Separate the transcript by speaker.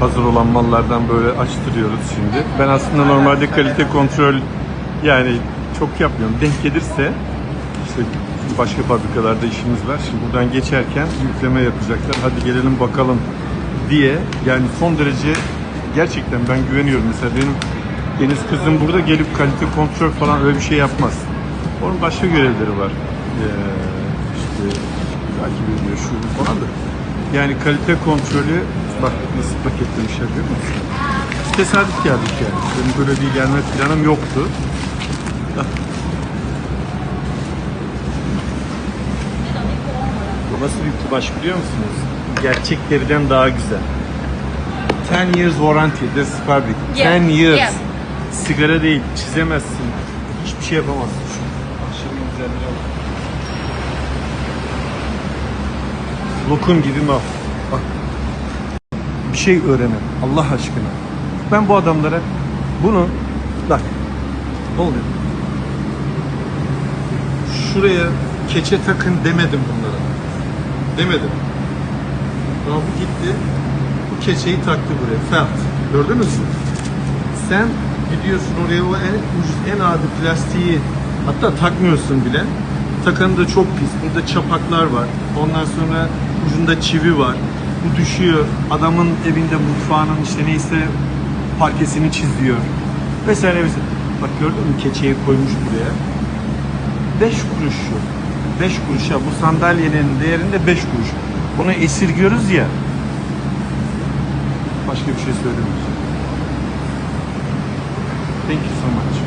Speaker 1: hazır olan mallardan böyle açtırıyoruz şimdi. Ben aslında normalde kalite kontrol yani çok yapmıyorum. Denk gelirse işte başka fabrikalarda işimiz var. Şimdi buradan geçerken yükleme yapacaklar. Hadi gelelim bakalım diye yani son derece gerçekten ben güveniyorum. Mesela benim Deniz kızım burada gelip kalite kontrol falan öyle bir şey yapmaz. Onun başka görevleri var. Ee, işte takip ediyor şu falan da. Yani kalite kontrolü bak nasıl paketlemişler görüyor musun? Tesadüf geldik yani. Benim böyle bir gelme planım yoktu. Bu nasıl bir kumaş biliyor musunuz? Gerçeklerden daha güzel. 10 years warranty this fabric. 10
Speaker 2: Yeah,
Speaker 1: years.
Speaker 2: yeah.
Speaker 1: Sigara değil, çizemezsin. Hiçbir şey yapamazsın şu. Aşırı güzelliğe bak. Lokum gibi mal. Bak. Bir şey öğrenin Allah aşkına. Ben bu adamlara bunu bak ne oluyor? Şuraya keçe takın demedim bunlara. Demedim. Ama bu gitti. Bu keçeyi taktı buraya. Felt. Gördünüz mü? Sen gidiyorsun oraya o en ucuz en adi plastiği hatta takmıyorsun bile. Takanı da çok pis. Burada çapaklar var. Ondan sonra ucunda çivi var. Bu düşüyor. Adamın evinde mutfağının işte neyse parkesini çiziyor. Vesaire vesaire. Bak gördün mü keçeyi koymuş buraya. 5 kuruş şu. 5 kuruşa bu sandalyenin değerinde 5 kuruş. Bunu esirgiyoruz ya. Başka bir şey söylemiyoruz. Thank you so much.